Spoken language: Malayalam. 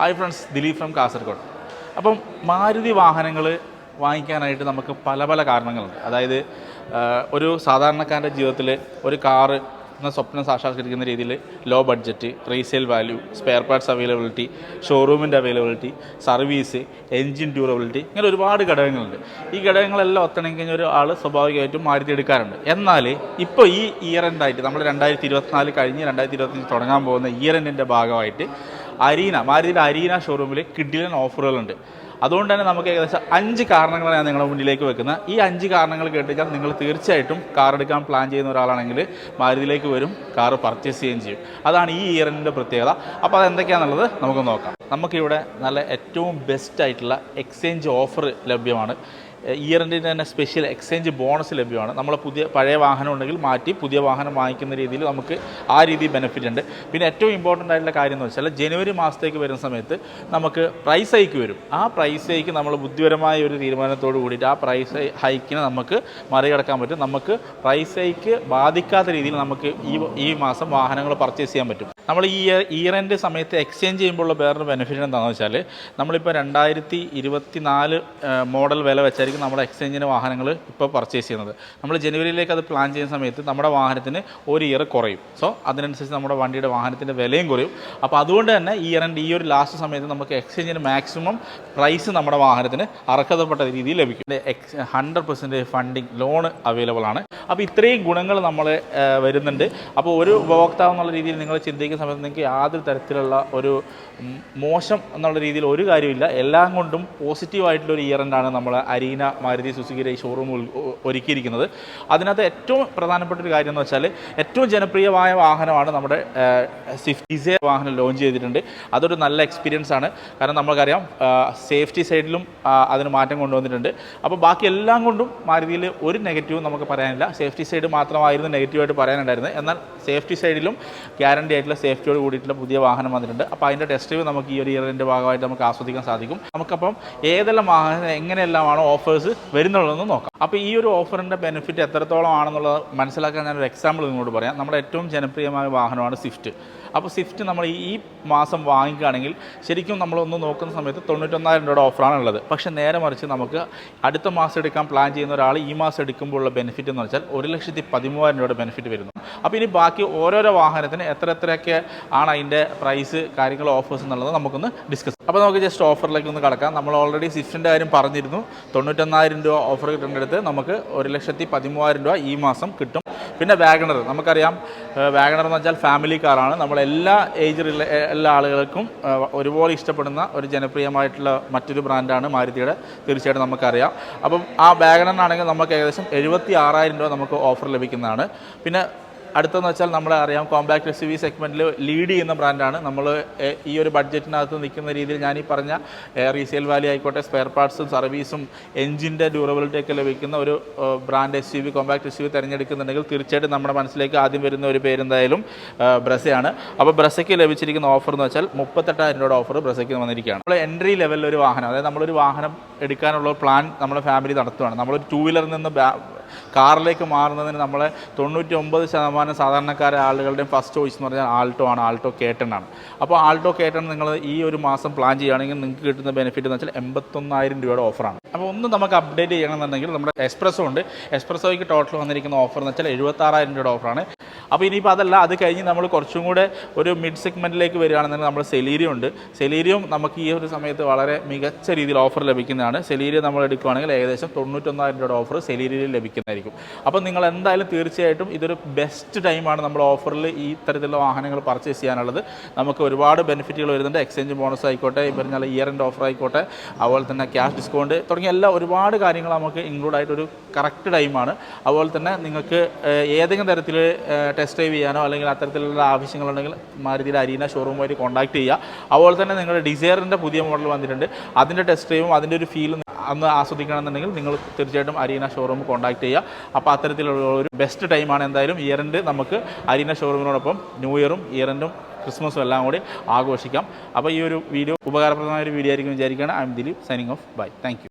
Hi friends Dileep from Kasaragod. അപ്പം മാരുതി വാഹനങ്ങൾ വാങ്ങിക്കാനായിട്ട് നമുക്ക് പല പല കാരണങ്ങളുണ്ട്. അതായത് ഒരു സാധാരണക്കാരന്റെ ജീവിതത്തിൽ ഒരു കാറ് എന്ന സ്വപ്നം സാക്ഷാത്കരിക്കുന്ന രീതിയിൽ low budget resale value spare parts availability ഷോറൂമിന്റെ availability service engine durability ഇങ്ങനെ ഒരുപാട് ഘടകങ്ങളുണ്ട്. ഈ ഘടകങ്ങളെല്ലാം ഒത്തണമെങ്കിൽ ഒരു ആൾ സ്വാഭാവികമായിട്ടും മാരുതി എടുക്കാറുണ്ട്. എന്നാൽ ഇപ്പോൾ ഈ ഇയർ എൻഡായിട്ട് നമ്മൾ രണ്ടായിരത്തി ഇരുപത്തിനാല് കഴിഞ്ഞ് രണ്ടായിരത്തി ഇരുപത്തഞ്ച് തുടങ്ങാൻ പോകുന്ന ഇയർ എൻഡിന്റെ ഭാഗമായിട്ട് അരീന മാരുതിയുടെ അരീന ഷോറൂമിൽ കിഡിലൻ ഓഫറുകളുണ്ട് അതുകൊണ്ട് തന്നെ നമുക്ക് ഏകദേശം അഞ്ച് കാരണങ്ങളാണ് ഞാൻ നിങ്ങളുടെ മുന്നിലേക്ക് വെക്കുന്നത്. ഈ അഞ്ച് കാരണങ്ങൾ കേട്ടുകഴിഞ്ഞാൽ നിങ്ങൾ തീർച്ചയായിട്ടും കാർ എടുക്കാൻ പ്ലാൻ ചെയ്യുന്ന ഒരാളാണെങ്കിൽ മാരുതിയിലേക്ക് വരും കാർ പർച്ചേസ് ചെയ്യുകയും ചെയ്യും. അതാണ് ഈ ഇയറിന്റെ പ്രത്യേകത. അപ്പോൾ അതെന്തൊക്കെയാണെന്നുള്ളത് നമുക്ക് നോക്കാം. നമുക്കിവിടെ നല്ല ഏറ്റവും ബെസ്റ്റ് ആയിട്ടുള്ള എക്സ്ചേഞ്ച് ഓഫർ ലഭ്യമാണ്. ഇയറിന്റെ തന്നെ സ്പെഷ്യൽ എക്സ്ചേഞ്ച് ബോണസ് ലഭ്യമാണ്. നമ്മൾ പുതിയ പഴയ വാഹനം ഉണ്ടെങ്കിൽ മാറ്റി പുതിയ വാഹനം വാങ്ങിക്കുന്ന രീതിയിൽ നമുക്ക് ആ രീതി ബെനിഫിറ്റ് ഉണ്ട്. പിന്നെ ഏറ്റവും ഇമ്പോർട്ടന്റ് ആയിട്ടുള്ള കാര്യം എന്ന് വെച്ചാൽ ജനുവരി മാസത്തേക്ക് വരുന്ന സമയത്ത് നമുക്ക് പ്രൈസ് ഹൈക്ക് വരും. ആ പ്രൈസ് ഹൈക്ക് നമ്മൾ ബുദ്ധിപരമായ ഒരു തീരുമാനത്തോട് കൂടിയിട്ട് ആ പ്രൈസ് ഹൈക്കിനെ നമുക്ക് മറികടക്കാൻ പറ്റും. നമുക്ക് പ്രൈസ് ഹൈക്ക് ബാധിക്കാത്ത രീതിയിൽ നമുക്ക് ഈ ഈ മാസം വാഹനങ്ങൾ പർച്ചേസ് ചെയ്യാൻ പറ്റും. നമ്മൾ ഈ ഇയർ ഇയർ എൻഡ് സമയത്ത് എക്സ്ചേഞ്ച് ചെയ്യുമ്പോഴുള്ള വേറൊരു ബെനിഫിറ്റ് എന്താണെന്ന് വെച്ചാൽ നമ്മളിപ്പോൾ രണ്ടായിരത്തി ഇരുപത്തി നാല് മോഡൽ വില വെച്ചായിരിക്കും നമ്മുടെ എക്സ്ചേഞ്ചിന് വാഹനങ്ങൾ ഇപ്പോൾ പർച്ചേസ് ചെയ്യുന്നത്. നമ്മൾ ജനുവരിയിലേക്ക് അത് പ്ലാൻ ചെയ്യുന്ന സമയത്ത് നമ്മുടെ വാഹനത്തിന് ഒരു ഇയർ കുറയും. സോ അതിനനുസരിച്ച് നമ്മുടെ വണ്ടിയുടെ വാഹനത്തിന്റെ വിലയും കുറയും. അപ്പോൾ അതുകൊണ്ട് തന്നെ ഈ ഇയറിന്റെ ഈ ഒരു ലാസ്റ്റ് സമയത്ത് നമുക്ക് എക്സ്ചേഞ്ചിന് മാക്സിമം പ്രൈസ് നമ്മുടെ വാഹനത്തിന് അർഹതപ്പെട്ട രീതിയിൽ ലഭിക്കും. Ex hundred percentage funding loan available ആണ്. അപ്പോൾ ഇത്രയും ഗുണങ്ങൾ നമ്മൾ വരുന്നുണ്ട്. അപ്പോൾ ഒരു ഉപഭോക്താവ് എന്നുള്ള രീതിയിൽ നിങ്ങൾ ചിന്തിക്കുന്ന സമയത്ത് നിങ്ങൾക്ക് യാതൊരു തരത്തിലുള്ള ഒരു മോശം എന്നുള്ള രീതിയിൽ ഒരു കാര്യമില്ല എല്ലാം കൊണ്ടും പോസിറ്റീവായിട്ടുള്ള ഒരു ഇയർ എൻഡാണ് നമ്മൾ അരീന മാരുതി സുസുക്കിയുടെ ഈ ഷോറൂം ഒരുക്കിയിരിക്കുന്നത്. അതിനകത്ത് ഏറ്റവും പ്രധാനപ്പെട്ട ഒരു കാര്യം എന്ന് വെച്ചാൽ ഏറ്റവും ജനപ്രിയമായ വാഹനമാണ് നമ്മുടെ സ്വിഫ്റ്റ് ഡിസൈർ വാഹനം ലോഞ്ച് ചെയ്തിട്ടുണ്ട്. അതൊരു നല്ല എക്സ്പീരിയൻസ് ആണ്. കാരണം നമ്മൾക്കറിയാം സേഫ്റ്റി സൈഡിലും അതിന് മാറ്റം കൊണ്ടുവന്നിട്ടുണ്ട്. അപ്പോൾ ബാക്കി എല്ലാം കൊണ്ടും മാരുതിയിൽ ഒരു നെഗറ്റീവും നമുക്ക് പറയാനില്ല. സേഫ്റ്റി സൈഡ് മാത്രമായിരുന്നു നെഗറ്റീവായിട്ട് പറയാനുണ്ടായിരുന്നത്. എന്നാൽ സേഫ്റ്റി സൈഡിലും ഗ്യാരണ്ടി ആയിട്ടുള്ള സേഫ്റ്റിയോട് കൂടിയിട്ടുള്ള പുതിയ വാഹനം വന്നിട്ടുണ്ട്. അപ്പോൾ അതിന്റെ ടെസ്റ്റ് ഡ്രൈവ് നമുക്ക് ഈ ഒരു ഇയറിന്റെ ഭാഗമായിട്ട് നമുക്ക് ആസ്വദിക്കാൻ സാധിക്കും. നമുക്കപ്പം ഏതെല്ലാം വാഹനം എങ്ങനെയെല്ലാമാണോ ഓഫേഴ്സ് വരുന്നുള്ളതെന്ന് നോക്കാം. അപ്പോൾ ഈ ഒരു ഓഫറിന്റെ ബെനിഫിറ്റ് എത്രത്തോളം ആണെന്നുള്ളത് മനസ്സിലാക്കാൻ ഞാനൊരു എക്സാമ്പിൾ നിങ്ങളോട് പറയാം. നമ്മുടെ ഏറ്റവും ജനപ്രിയമായ വാഹനമാണ് സ്വിഫ്റ്റ് അപ്പോൾ സ്വിഫ്റ്റ് നമ്മൾ ഈ- മാസം വാങ്ങിക്കുകയാണെങ്കിൽ ശരിക്കും നമ്മളൊന്ന് നോക്കുന്ന സമയത്ത് തൊണ്ണൂറ്റൊന്നായിരം രൂപയുടെ ഓഫറാണ് ഉള്ളത് പക്ഷേ നേരെ മറിച്ച് നമുക്ക് അടുത്ത മാസം എടുക്കാൻ പ്ലാൻ ചെയ്യുന്ന ഒരാൾ ഈ മാസം എടുക്കുമ്പോഴുള്ള ബെനിഫിറ്റ് എന്ന് വെച്ചാൽ ഒരു ലക്ഷത്തി പതിമൂവായിരം രൂപയുടെ ബെനിഫിറ്റ് വരുന്നു. അപ്പോൾ ഇനി ബാക്കി ഓരോരോ വാഹനത്തിന് എത്ര എത്രയൊക്കെ ആണ് അതിന്റെ പ്രൈസ് കാര്യങ്ങൾ ഓഫേഴ്സ് എന്നുള്ളത് നമുക്കൊന്ന് ഡിസ്കസ് അപ്പോൾ നമുക്ക് ജസ്റ്റ് ഓഫറിലേക്ക് ഒന്ന് കടക്കാം. നമ്മൾ ഓൾറെഡി സ്വിഫ്റ്റിന്റെ കാര്യം പറഞ്ഞിരുന്നു. തൊണ്ണൂറ്റൊന്നായിരം രൂപ ഓഫർ കിട്ടേണ്ടടുത്ത് നമുക്ക് ഒരു ലക്ഷത്തി പതിമൂവായിരം രൂപ ഈ മാസം കിട്ടും. പിന്നെ വാഗണർ. നമുക്കറിയാം വാഗണർ എന്ന് വെച്ചാൽ ഫാമിലി കാറാണ് നമ്മൾ എല്ലാ ഏജ് എല്ലാ ആളുകൾക്കും ഒരുപോലെ ഇഷ്ടപ്പെടുന്ന ഒരു ജനപ്രിയമായിട്ടുള്ള മറ്റൊരു ബ്രാൻഡാണ് മാരുതിയുടെ. തീർച്ചയായിട്ടും നമുക്കറിയാം. അപ്പം ആ വാഗണറിനാണെങ്കിൽ നമുക്ക് ഏകദേശം എഴുപത്തി ആറായിരം രൂപ നമുക്ക് ഓഫർ ലഭിക്കുന്നതാണ്. പിന്നെ അടുത്തെന്ന് വെച്ചാൽ നമ്മളെ അറിയാം കോമ്പാക്ട് എസ് വി സെഗ്മെന്റിൽ ലീഡ് ചെയ്യുന്ന ബ്രാൻഡാണ് നമ്മൾ ഈ ഒരു ബഡ്ജറ്റിനകത്ത് നിൽക്കുന്ന രീതിയിൽ ഞാൻ ഈ പറഞ്ഞ റീസെയിൽ വാല്യൂ ആയിക്കോട്ടെ സ്പെയർ പാർട്സും സർവീസും എഞ്ചിന്റെ ഡ്യൂറബിലിറ്റി ഒക്കെ ലഭിക്കുന്ന ഒരു brand S U V compact S U V തിരഞ്ഞെടുക്കുന്നുണ്ടെങ്കിൽ തീർച്ചയായിട്ടും നമ്മുടെ മനസ്സിലേക്ക് ആദ്യം വരുന്ന ഒരു പേരെന്തായാലും ബ്രസയാണ്. അപ്പോൾ ബ്രസയ്ക്ക് ലഭിച്ചിരിക്കുന്ന ഓഫർ എന്ന് വെച്ചാൽ മുപ്പത്തെട്ടായിരം രൂപയുടെ ഓഫർ ബ്രസയ്ക്ക് വന്നിരിക്കുകയാണ്. നമ്മൾ എൻട്രി ലെവലിൽ ഒരു വാഹനം അതായത് നമ്മളൊരു വാഹനം എടുക്കാനുള്ള പ്ലാൻ നമ്മുടെ ഫാമിലി നടത്തുകയാണ് നമ്മളൊരു ടൂ വീലറിൽ നിന്ന് കാറിലേക്ക് മാറുന്നതിന് നമ്മളെ തൊണ്ണൂറ്റി ഒമ്പത് ശതമാനം സാധാരണക്കാരെ ആളുകളുടെയും ഫസ്റ്റ് ചോയ്സ് എന്ന് പറഞ്ഞാൽ ആൾട്ടോ ആണ് ആൾട്ടോ കേട്ടൺ ആണ്. അപ്പോൾ ആൾട്ടോ കേട്ടൺ നിങ്ങൾ ഈ ഒരു മാസം പ്ലാൻ ചെയ്യുകയാണെങ്കിൽ നിങ്ങൾക്ക് കിട്ടുന്ന ബെനിഫിറ്റ് എന്ന് വെച്ചാൽ എൺപത്തൊന്നായിരം രൂപയുടെ ഓഫറാണ് അപ്പോൾ ഒന്ന് നമുക്ക് അപ്ഡേറ്റ് ചെയ്യണമെന്നുണ്ടെങ്കിൽ നമ്മുടെ എക്സ്പ്രസോ ഉണ്ട്. എക്സ്പ്രസോയ്ക്ക് ടോട്ടൽ വന്നിരിക്കുന്ന ഓഫർ എന്ന് വെച്ചാൽ എഴുപത്താറായിരം രൂപയുടെ ഓഫറാണ് അപ്പോൾ ഇനിയിപ്പോൾ അതല്ല അത് കഴിഞ്ഞ് നമ്മൾ കുറച്ചും കൂടെ ഒരു മിഡ് സെഗ്മെന്റിലേക്ക് വരികയാണെന്നുണ്ടെങ്കിൽ നമ്മൾ സെലീരിയം ഉണ്ട് സെലീരിയം നമുക്ക് ഈ ഒരു സമയത്ത് വളരെ മികച്ച രീതിയിൽ ഓഫർ ലഭിക്കുന്നതാണ്. സെലീരിയം നമ്മൾ എടുക്കുകയാണെങ്കിൽ ഏകദേശം തൊണ്ണൂറ്റൊന്നായിരം രൂപയുടെ ഓഫർ സെലീരിയയിൽ ലഭിക്കുന്നതായിരിക്കും. അപ്പോൾ നിങ്ങൾ എന്തായാലും തീർച്ചയായിട്ടും ഇതൊരു ബെസ്റ്റ് ടൈമാണ് നമ്മൾ ഓഫറിൽ ഈ തരത്തിലുള്ള വാഹനങ്ങൾ പർച്ചേസ് ചെയ്യാനുള്ളത്. നമുക്ക് ഒരുപാട് ബെനിഫിറ്റുകൾ വരുന്നുണ്ട്. എക്സ്ചേഞ്ച് ബോണസ് ആയിക്കോട്ടെ ഈ പറഞ്ഞാൽ ഇയർ എൻഡ് ഓഫർ ആയിക്കോട്ടെ അതുപോലെ തന്നെ ക്യാഷ് ഡിസ്കൗണ്ട് തുടങ്ങിയ എല്ലാ ഒരുപാട് കാര്യങ്ങൾ നമുക്ക് ഇൻക്ലൂഡ് ആയിട്ടൊരു കറക്റ്റ് ടൈമാണ് അതുപോലെ തന്നെ നിങ്ങൾക്ക് ഏതെങ്കിലും തരത്തിൽ ടെസ്റ്റ് ഡ്രൈവ് ചെയ്യാനോ അല്ലെങ്കിൽ അത്തരത്തിലുള്ള ആവശ്യങ്ങളുണ്ടെങ്കിൽ മാരുതിയുടെ അരീന ഷോറൂമുമായിട്ട് കോൺടാക്ട് ചെയ്യുക. അതുപോലെ തന്നെ നിങ്ങളുടെ ഡിസയറിന്റെ പുതിയ മോഡൽ വന്നിട്ടുണ്ട്. അതിന്റെ ടെസ്റ്റ് ഡ്രൈവും അതിന്റെ ഒരു ഫീലും അന്ന് ആസ്വദിക്കണമെന്നുണ്ടെങ്കിൽ നിങ്ങൾ തീർച്ചയായിട്ടും അരീന ഷോറൂം കോൺടാക്ട് ചെയ്യുക. അപ്പോൾ അത്തരത്തിലുള്ള ഒരു ബെസ്റ്റ് ടൈമാണ് എന്തായാലും ഇയർ എൻഡ് നമുക്ക് അരീന ഷോറൂമിനോടൊപ്പം ന്യൂ ഇയറും ഇയർ എൻഡും ക്രിസ്മസും എല്ലാം കൂടി ആഘോഷിക്കാം. അപ്പോൾ ഈ ഒരു വീഡിയോ ഉപകാരപ്രദമായ ഒരു വീഡിയോ ആയിരിക്കും വിചാരിക്കുകയാണ്. I'm Dileep signing off bye thank